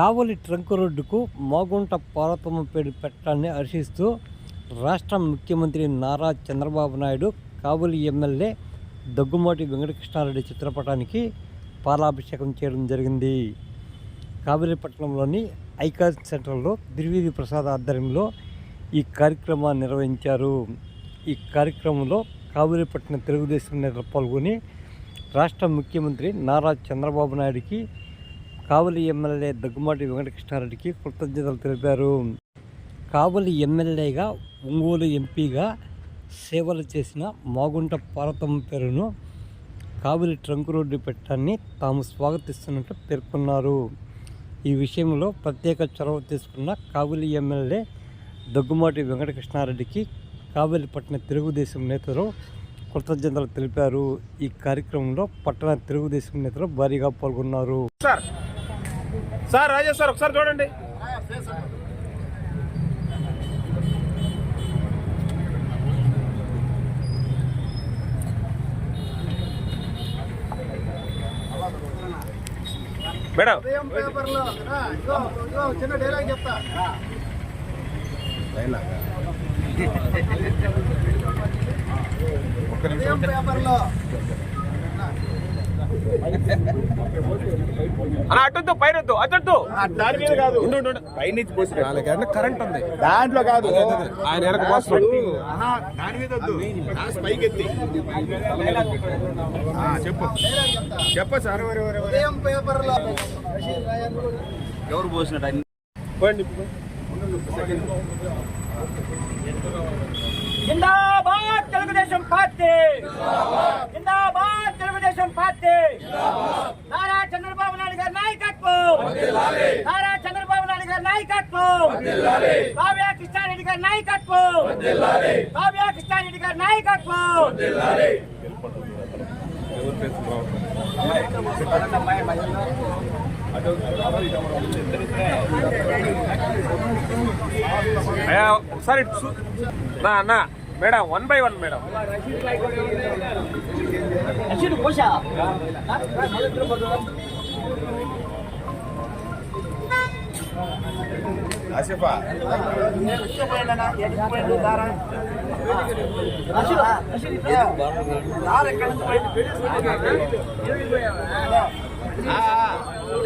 కావలి trunk రోడ్డుకు మోగుంట పార్వతమ్మ పేరు పెట్టడాన్ని హర్షిస్తూ రాష్ట్ర ముఖ్యమంత్రి నారా చంద్రబాబు నాయుడు కావలి ఎమ్మెల్యే దగ్గుమాటి వెంకటకృష్ణారెడ్డి చిత్రపటానికి పాలాభిషేకం చేయడం జరిగింది. కావలిపట్నంలోని ఐకాన్ సెంటర్లో ద్రివేది ప్రసాద్ ఆధ్వర్యంలో ఈ కార్యక్రమాన్ని నిర్వహించారు. ఈ కార్యక్రమంలో కావలిపట్నం తెలుగుదేశం నేతలు పాల్గొని రాష్ట్ర ముఖ్యమంత్రి నారా చంద్రబాబు నాయుడికి కావలి ఎమ్మెల్యే దగ్గుమాటి వెంకటకృష్ణారెడ్డికి కృతజ్ఞతలు తెలిపారు. కావలి ఎమ్మెల్యేగా ఒంగోలు ఎంపీగా సేవలు చేసిన మాగుంట పార్వతమ్మ పేరును కావలి ట్రంక్ రోడ్డు పెట్టడాన్ని తాము స్వాగతిస్తున్నట్లు పేర్కొన్నారు. ఈ విషయంలో ప్రత్యేక చొరవ తీసుకున్న కావలి ఎమ్మెల్యే దగ్గుమాటి వెంకటకృష్ణారెడ్డికి కావలిపట్న తెలుగుదేశం నేతలు కృతజ్ఞతలు తెలిపారు. ఈ కార్యక్రమంలో పట్టణ తెలుగుదేశం నేతలు భారీగా పాల్గొన్నారు. సార్ రాజేష్ సార్ ఒకసారి చూడండి. మేడం. ఉదయం పేపర్లో చిన్న డైలాగ్ చెప్తా ఉదయం పేపర్లో అలా అటొద్దు పైన వద్దు అటొద్దు దాని మీద కాదు. ఉండు ఉండు, ఉండు. పైనుంచి పోసి కరెంట్ ఉంది. దాంట్లో కాదు. ఆయన వెనక పోస్తున్నాడు. దాని మీద వద్దు. గ్లాస్ పైకి ఎత్తి. ఆ, చెప్పు. చెప్ప సార్. ఎవరు పోసినట్టు పోయండి జిందాబాద్! తెలుగుదేశం పార్టీ. జిందాబాద్ తెలుగుదేశం పార్టీ. నారా చంద్రబాబు నాయుడు గారి నాయకత్వం. నారా చంద్రబాబు నాయుడు గారి నాయకత్వం. కావ్య కృష్ణారెడ్డి గారి నాయకత్వం. కావ్య కృష్ణారెడ్డి గారి నాయకత్వం. అయ్యా ఒకసారి madam one by one madam Asifa Dar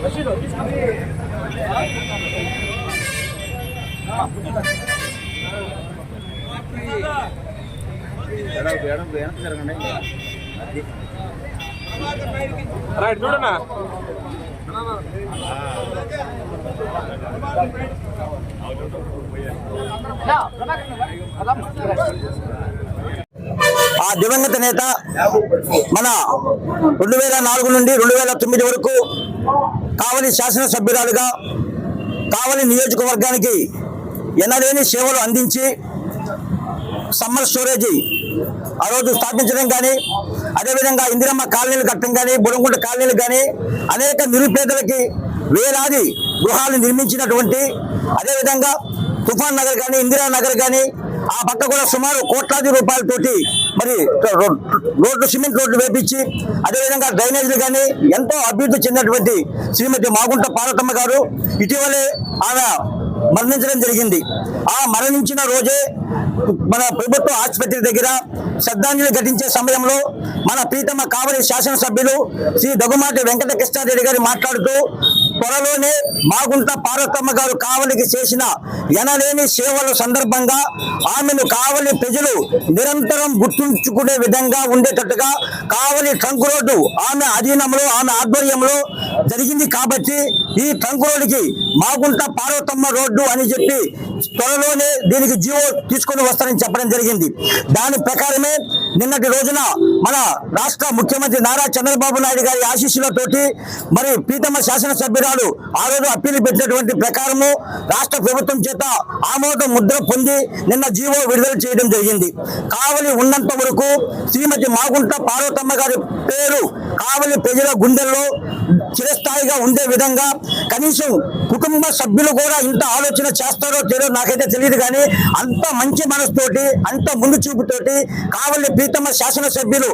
madam Asifa right చూడన్నా ఆ దివంగత నేత మన రెండు వేల నాలుగు నుండి రెండు వేల తొమ్మిది వరకు కావలి శాసనసభ్యురాలుగా కావలి నియోజకవర్గానికి ఎనలేని సేవలు అందించి సమ్మర్ స్టోరేజీ ఆ రోజు స్థాపించడం కానీ అదేవిధంగా ఇందిరమ్మ కాలనీలు కట్టడం కానీ బుడంగుంట కాలనీలు కానీ అనేక నిరుపేదలకి వేలాది గృహాలు నిర్మించినటువంటి అదేవిధంగా తుఫాన్ నగర్ కానీ ఇందిరా నగర్ కానీ ఆ పక్క కూడా సుమారు కోట్లాది రూపాయలతోటి మరి రోడ్లు సిమెంట్ రోడ్లు వేపించి అదేవిధంగా డ్రైనేజీలు కానీ ఎంతో అభివృద్ధి చెందినటువంటి శ్రీమతి మాగుంట పార్వతమ్మ గారు ఇటీవలే ఆమె మరణించడం జరిగింది. ఆ మరణించిన రోజే మన ప్రభుత్వ ఆసుపత్రి దగ్గర శ్రద్ధాంజలి ఘటించే సమయంలో మన ప్రీతమ కావలి శాసనసభ్యులు శ్రీ దగ్గుమాటి వెంకట కృష్ణారెడ్డి గారు మాట్లాడుతూ త్వరలోనే మాగుంట పార్వతమ్మ గారు కావలికి చేసిన ఎనలేని సేవల సందర్భంగా ఆమెను కావలి ప్రజలు నిరంతరం గుర్తుంచుకునే విధంగా ఉండేటట్టుగా కావలి ట్రంక్ రోడ్డు ఆమె అధీనంలో ఆమె ఆధ్వర్యంలో జరిగింది కాబట్టి ఈ ట్రంక్ రోడ్డుకి మాగుంట పార్వతమ్మ రోడ్డు అని చెప్పి త్వరలోనే దీనికి జీవో తీసుకొని వస్తారని చెప్పడం జరిగింది. దాని ప్రకారమే నిన్నటి రోజున మన రాష్ట్ర ముఖ్యమంత్రి నారా చంద్రబాబు నాయుడు గారి ఆశీస్సులతోటి మరి ప్రీతమ శాసనసభ్యురాలు ఆ రోజు అప్పీలు పెట్టినటువంటి ప్రకారము రాష్ట్ర ప్రభుత్వం చేత ఆమోద ముద్ర పొంది నిన్న జీవో విడుదల చేయడం జరిగింది. కావలి ఉన్నంత వరకు శ్రీమతి మాగుంట పార్వతమ్మ గారి పేరు కావలి ప్రజల గుండెల్లో చిరస్థాయిగా ఉండే విధంగా కనీసం కుటుంబ సభ్యులు కూడా ఇంత ఆలోచన చేస్తారో తెలియదు నాకైతే తెలియదు కానీ అంత మంచి మనసుతోటి అంత ముందు చూపుతోటి కావలి ప్రీతమ శాసనసభ్యులు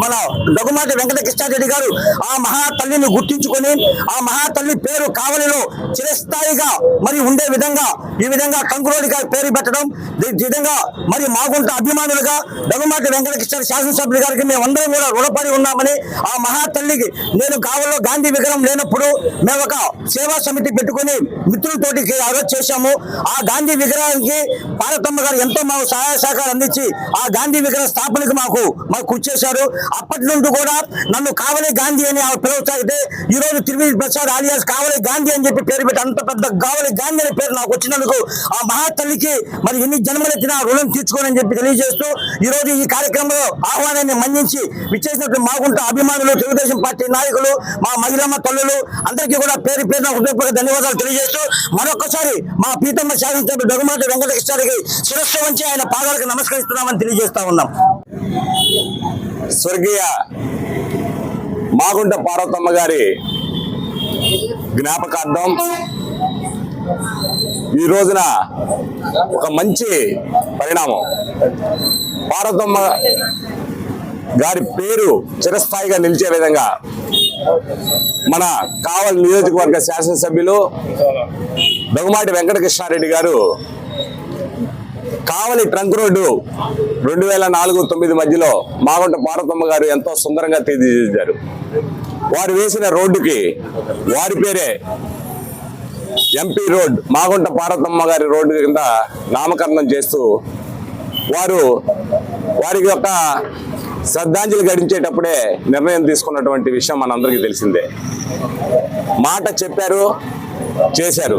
మన దగ్గుమాటి వెంకటకృష్ణారెడ్డి గారు ఆ మహా తల్లిని గుర్తించుకొని ఆ మహా తల్లి పేరు కావలిలో చిరస్థాయిగా మరి ఉండే విధంగా ఈ విధంగా కంకురోడి గారి పేరు పెట్టడం విధంగా మరి మాగుంట అభిమానులుగా దగ్గుమాటి వెంకటకృష్ణ శాసనసభ్యులు గారికి మేము అందరం కూడా రుణపడి ఉన్నామని ఆ మహా తల్లికి నేను కావల్లో గాంధీ విగ్రహం లేనప్పుడు మేము ఒక సేవా సమితి పెట్టుకుని మిత్రులతోటి అరెస్ట్ చేశాము. ఆ గాంధీ విగ్రహానికి పార్వతమ్మ గారు ఎంతో మాకు సహాయ సహకారం అందించి ఆ గాంధీ విగ్రహ స్థాపనకు మాకు మాకు కృషి అప్పటి నుండి కూడా నన్ను కావలి గాంధీ అని ఆ పిలువసాగితే ఈ రోజు తిరుమల ప్రసాద్ ఆలియాస్ కావలి గాంధీ అని చెప్పి పేరు పెట్టి అంత పెద్ద కావలి గాంధీ అనే పేరు నాకు వచ్చినందుకు ఆ మహాతల్లికి మరి ఎన్ని జన్మలెత్తినా రుణం తీర్చుకోనని చెప్పి తెలియజేస్తూ ఈ రోజు ఈ కార్యక్రమంలో ఆహ్వానాన్ని మన్నించి విచ్చేసినట్టు మాగుంట అభిమానులు తెలుగుదేశం పార్టీ నాయకులు మా మహిళమ్మ తల్లులు అందరికీ కూడా పేరు పేరున హృదయపూర్వక ధన్యవాదాలు తెలియజేస్తూ మరొకసారి మా పీతమ్మ శాసనసభ్యుడు దగ్గుమాటి వెంకటకృష్ణారికి శిరస్సు వంచి ఆయన పాదాలకు నమస్కరిస్తున్నామని తెలియజేస్తా ఉన్నాం. స్వర్గీయ మాగుంట పార్వతమ్మ గారి జ్ఞాపకార్థం ఈ రోజున ఒక మంచి పరిణామం. పార్వతమ్మ గారి పేరు చిరస్థాయిగా నిలిచే విధంగా మన కావలి నియోజకవర్గ శాసనసభ్యులు దగ్గుమాటి వెంకటకృష్ణారెడ్డి గారు కావలి ట్రంక్ రోడ్డు రెండు వేల నాలుగు తొమ్మిది మధ్యలో మాగుంట పార్వతమ్మ గారు ఎంతో సుందరంగా తీర్చిదిద్దారు. వారు వేసిన రోడ్డుకి వారి పేరే ఎంపీ రోడ్ మాగుంట పార్వతమ్మ గారి రోడ్డు కింద నామకరణం చేస్తూ వారు వారికి యొక్క శ్రద్ధాంజలి గడించేటప్పుడే నిర్ణయం తీసుకున్నటువంటి విషయం మనందరికీ తెలిసిందే. మాట చెప్పారు చేశారు.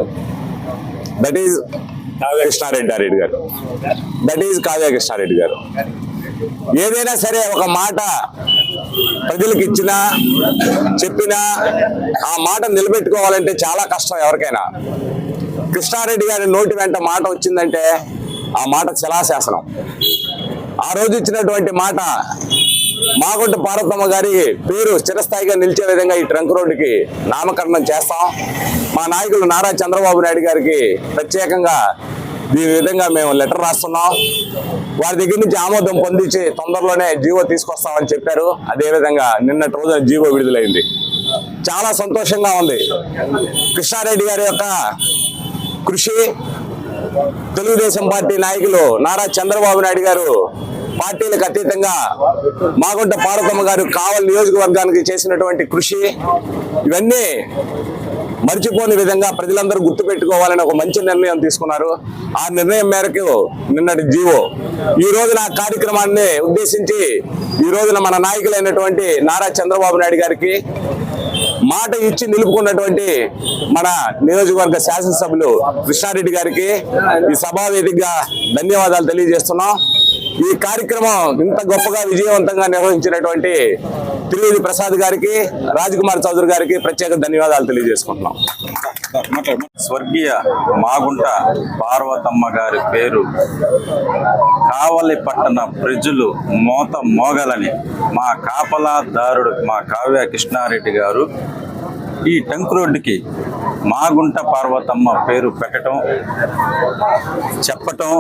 దట్ ఈజ్ కావ్య కృష్ణారెడ్డి రెడ్డి గారు. దట్ ఈజ్ కావ్య కృష్ణారెడ్డి గారు. ఏదైనా సరే ఒక మాట ప్రజలకు ఇచ్చినా చెప్పినా ఆ మాట నిలబెట్టుకోవాలంటే చాలా కష్టం ఎవరికైనా. కృష్ణారెడ్డి గారి నోటి వెంట మాట వచ్చిందంటే ఆ మాట శిలాశాసనం. ఆ రోజు ఇచ్చినటువంటి మాట మాగుంట పార్వతమ్మ గారి పేరు చిరస్థాయిగా నిలిచే విధంగా ఈ ట్రంక్ రోడ్డుకి నామకరణం చేస్తాం. మా నాయకులు నారా చంద్రబాబు నాయుడు గారికి ప్రత్యేకంగా దీని విధంగా మేము లెటర్ రాస్తున్నాం. వారి దగ్గర నుంచి ఆమోదం పొందించి తొందరలోనే జీవో తీసుకొస్తామని చెప్పారు. అదేవిధంగా నిన్నటి రోజున జీవో విడుదలైంది. చాలా సంతోషంగా ఉంది. కృష్ణారెడ్డి గారి యొక్క కృషి. తెలుగుదేశం పార్టీ నాయకులు నారా చంద్రబాబు నాయుడు గారు పార్టీలకు అతీతంగా మాగుంట పార్వతమ్మ గారు కావలి నియోజకవర్గానికి చేసినటువంటి కృషి ఇవన్నీ మర్చిపోని విధంగా ప్రజలందరూ గుర్తుపెట్టుకోవాలని ఒక మంచి నిర్ణయం తీసుకున్నారు. ఆ నిర్ణయం మేరకు నిన్నటి జీవో ఈ రోజున ఆ కార్యక్రమాన్ని ఉద్దేశించి ఈ రోజున మన నాయకులైనటువంటి నారా చంద్రబాబు నాయుడు గారికి మాట ఇచ్చి నిలుపుకున్నటువంటి మన నియోజకవర్గ శాసనసభ్యులు కృష్ణారెడ్డి గారికి ఈ సభా వేదికగా ధన్యవాదాలు తెలియజేస్తున్నాం. ఈ కార్యక్రమం ఇంత గొప్పగా విజయవంతంగా నిర్వహించినటువంటి త్రివేది ప్రసాద్ గారికి రాజ్కుమార్ చౌదరి గారికి ప్రత్యేక ధన్యవాదాలు తెలియజేసుకుంటున్నాం. స్వర్గీయ మాగుంట పార్వతమ్మ గారి పేరు కావలి పట్టణ ప్రజలు మోత మోగలని మా కాపలాదారుడు మా కావ్య కృష్ణారెడ్డి గారు ఈ టంక్ రోడ్డుకి మాగుంట పార్వతమ్మ పేరు పెట్టడం చెప్పటం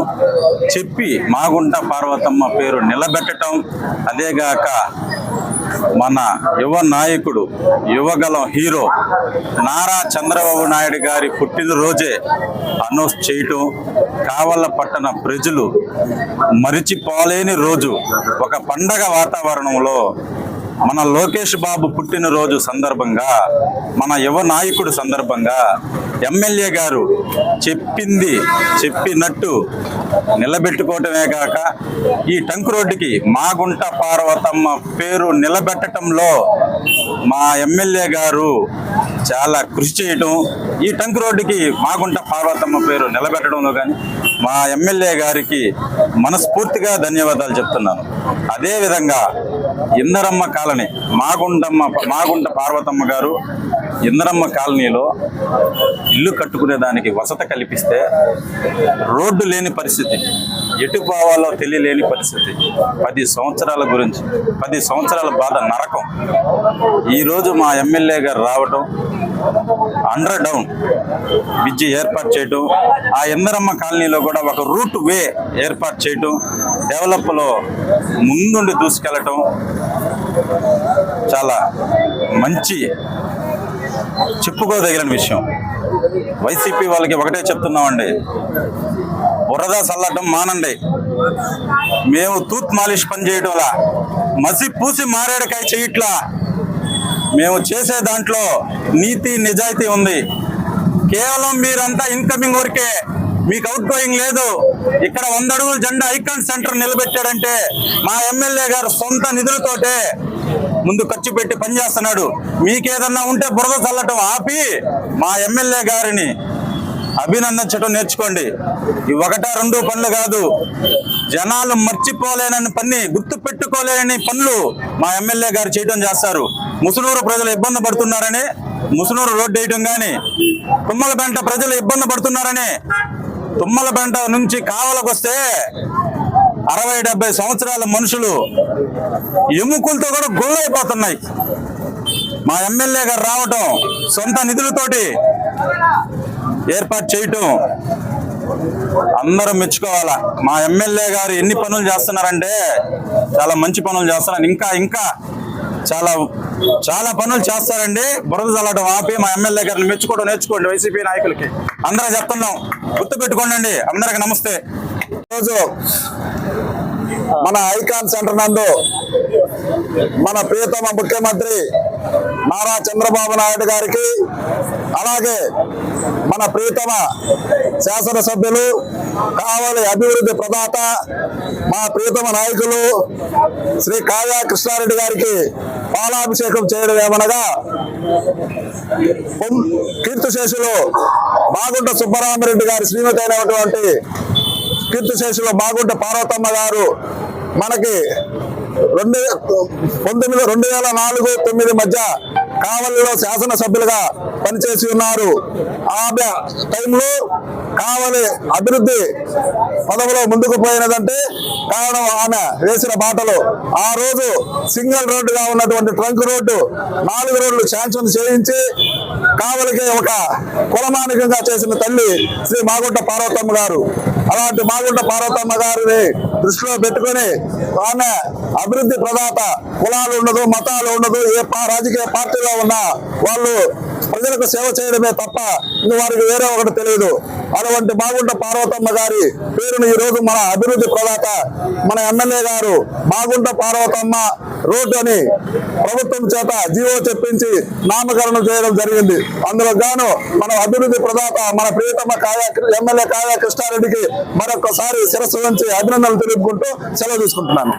చెప్పి మాగుంట పార్వతమ్మ పేరు నిలబెట్టడం అదేగాక మన యువ నాయకుడు యువగలం హీరో నారా చంద్రబాబు నాయుడు గారి పుట్టినరోజే అనౌన్స్ చేయటం కావల పట్టణ ప్రజలు మరిచిపోలేని రోజు. ఒక పండగ వాతావరణంలో మన లోకేష్ బాబు పుట్టినరోజు సందర్భంగా మన యువ నాయకుడు సందర్భంగా ఎమ్మెల్యే గారు చెప్పింది చెప్పినట్టు నిలబెట్టుకోవటమే కాక ఈ టంక్ రోడ్డుకి మాగుంట పార్వతమ్మ పేరు నిలబెట్టడంలో మా ఎమ్మెల్యే గారు చాలా కృషి చేయటం ఈ టంక్ రోడ్డుకి మాగుంట పార్వతమ్మ పేరు నిలబెట్టడంలో కానీ మా ఎమ్మెల్యే గారికి మనస్ఫూర్తిగా ధన్యవాదాలు చెప్తున్నాను. అదేవిధంగా ఇందరమ్మ కాలనీ మాగుండమ్మ మాగుంట పార్వతమ్మ గారు ఇందరమ్మ కాలనీలో ఇల్లు కట్టుకునే దానికి వసత కల్పిస్తే రోడ్డు లేని పరిస్థితి ఎటు పోవాలో తెలియలేని పరిస్థితి. పది సంవత్సరాల గురించి పది సంవత్సరాల బాధ నరకం. ఈరోజు మా ఎమ్మెల్యే గారు రావటం అండర్ డౌన్ బ్రిడ్జి ఏర్పాటు చేయటం. ఆ ఇందరమ్మ కాలనీలో కూడా ఒక రూట్ వే ఏర్పాటు చేయటం. డెవలప్లో ముందుండి దూసుకెళ్ళటం. చాలా మంచి చెప్పుకోదగిన విషయం. వైసీపీ వాళ్ళకి ఒకటే చెప్తున్నామండి. బురద చల్లటం మానండి. మేము తూత్ మాలిష్ పని చేయటంలా మసి పూసి మారేడకాయ చేయట్లా మేము చేసే దాంట్లో నీతి నిజాయితీ ఉంది. కేవలం మీరంతా ఇన్కమింగ్ వరకే. మీకు అవుట్ గోయింగ్ లేదు. ఇక్కడ వంద అడుగుల జెండా ఐకాన్ సెంటర్ నిలబెట్టాడంటే మా ఎమ్మెల్యే గారు సొంత నిధులతోటే ముందు ఖర్చు పెట్టి పనిచేస్తున్నాడు. మీకేదన్నా ఉంటే బురద చల్లటం ఆపి మా ఎమ్మెల్యే గారిని అభినందించడం నేర్చుకోండి. ఈ ఒకటా రెండు పనులు కాదు. జనాలు మర్చిపోలేనని పని గుర్తు పెట్టుకోలేని పనులు మా ఎమ్మెల్యే గారు చేయడం చేస్తారు. ముసునూరు ప్రజలు ఇబ్బంది పడుతున్నారని ముసునూరు రోడ్డు వేయటం కానీ తుమ్మలపెంట ప్రజలు ఇబ్బంది పడుతున్నారని తుమ్మలబెంట నుంచి కావలకు వస్తే అరవై డెబ్బై సంవత్సరాల మనుషులు ఎముకలతో కూడా గుళ్ళైపోతున్నాయి. మా ఎమ్మెల్యే గారు రావటం సొంత నిధులతోటి ఏర్పాటు చేయటం అందరూ మెచ్చుకోవాలా? మా ఎమ్మెల్యే గారు ఎన్ని పనులు చేస్తున్నారంటే చాలా మంచి పనులు చేస్తున్నారు. ఇంకా ఇంకా చాలా చాలా పనులు చేస్తారండి. బురద చల్లడం ఆపి మా ఎమ్మెల్యే గారిని మెచ్చుకోవడం నేర్చుకోండి వైసీపీ నాయకులకి. అందరూ చెప్తున్నాం. గుర్తు పెట్టుకోండి అందరికి నమస్తే. ఈరోజు మన ఐకాన్ సెంటర్ నందు మన ప్రియతమ ముఖ్యమంత్రి నారా చంద్రబాబు నాయుడు గారికి అలాగే మన ప్రియతమ శాసనసభ్యులు కావలి అభివృద్ధి ప్రదాత మా ప్రియతమ నాయకులు శ్రీ కావ్య కృష్ణారెడ్డి గారికి పాలాభిషేకం చేయడం ఏమనగా కీర్తిశేషులు బాగుంట సుబ్బరామరెడ్డి గారి శ్రీమతి అయినటువంటి కీర్తిశేషులు బాగుంట పార్వతమ్మ గారు మనకి రెండు పంతొమ్మిది రెండు వేల నాలుగు తొమ్మిది మధ్య కావలిలో శాసనసభ్యులుగా పనిచేసి ఉన్నారు. ఆ టైంలో కావలి అభివృద్ధి పదవిలో ముందుకు పోయినదంటే కారణం ఆమె వేసిన బాటలు. ఆ రోజు సింగిల్ రోడ్డుగా ఉన్నటువంటి ట్రంక్ రోడ్డు నాలుగు రోడ్లు శాంక్షన్ చేయించి కావలికి ఒక కులమానికంగా చేసిన తల్లి శ్రీ మాగుంట పార్వతమ్మ గారు. అలాంటి మాగుంట పార్వతమ్మ గారిని దృష్టిలో పెట్టుకొని ఆమె అభివృద్ధి ప్రదాత కులాలు ఉండదు మతాలు ఉండదు ఏ రాజకీయ పార్టీలో ఉన్నా వాళ్ళు ప్రజలకు సేవ చేయడమే తప్ప ఇంకా వారికి వేరే ఒకటి తెలియదు. అటువంటి బాగుంట పార్వతమ్మ గారి పేరును ఈ రోజు మన అభివృద్ధి ప్రదాత మన ఎమ్మెల్యే గారు బాగుంట పార్వతమ్మ రోడ్డు అని ప్రభుత్వం చేత జీవో చెప్పించి నామకరణం చేయడం జరిగింది. అందులో గాను మన అభివృద్ధి ప్రదాత మన ప్రియతమ కాయా ఎమ్మెల్యే కాయా కృష్ణారెడ్డికి మరొకసారి శిరస్సు నుంచి అభినందనలు తెలుపుకుంటూ సెలవు తీసుకుంటున్నాను.